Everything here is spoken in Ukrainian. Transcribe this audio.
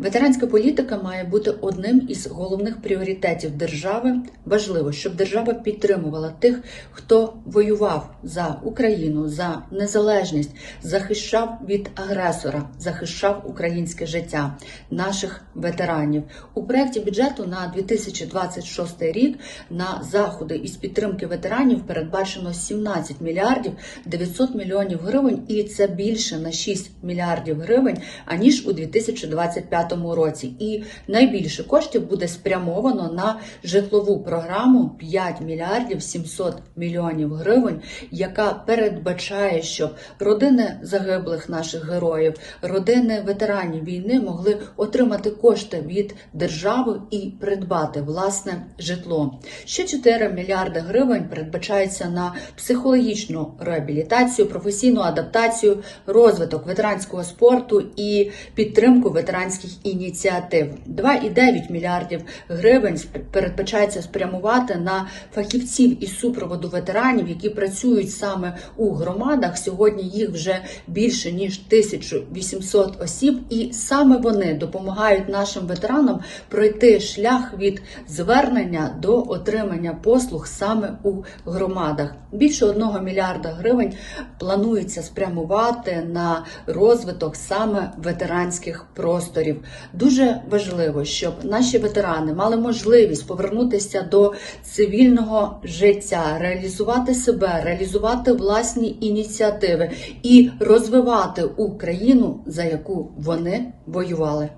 Ветеранська політика має бути одним із головних пріоритетів держави. Важливо, щоб держава підтримувала тих, хто воював за Україну, за незалежність, захищав від агресора, захищав українське життя наших ветеранів. У проєкті бюджету на 2026 рік на заходи із підтримки ветеранів передбачено 17 мільярдів 900 мільйонів гривень, і це більше на 6 мільярдів гривень аніж у 2025 році. І найбільше коштів буде спрямовано на житлову програму 5 мільярдів 700 мільйонів гривень, яка передбачає, щоб родини загиблих наших героїв, родини ветеранів війни могли отримати кошти від держави і придбати власне житло. Ще 4 мільярди гривень передбачається на психологічну реабілітацію, професійну адаптацію, розвиток ветеранського спорту і підтримку ветеранських ініціатив. 2,9 мільярдів гривень передбачається спрямувати на фахівців із супроводу ветеранів, які працюють саме у громадах. Сьогодні їх вже більше ніж 1800 осіб, і саме вони допомагають нашим ветеранам пройти шлях від звернення до отримання послуг саме у громадах. Більше одного мільярда гривень планується спрямувати на розвиток саме ветеранських просторів. Дуже важливо, щоб наші ветерани мали можливість повернутися до цивільного життя, реалізувати себе, реалізувати власні ініціативи і розвивати Україну, за яку вони воювали.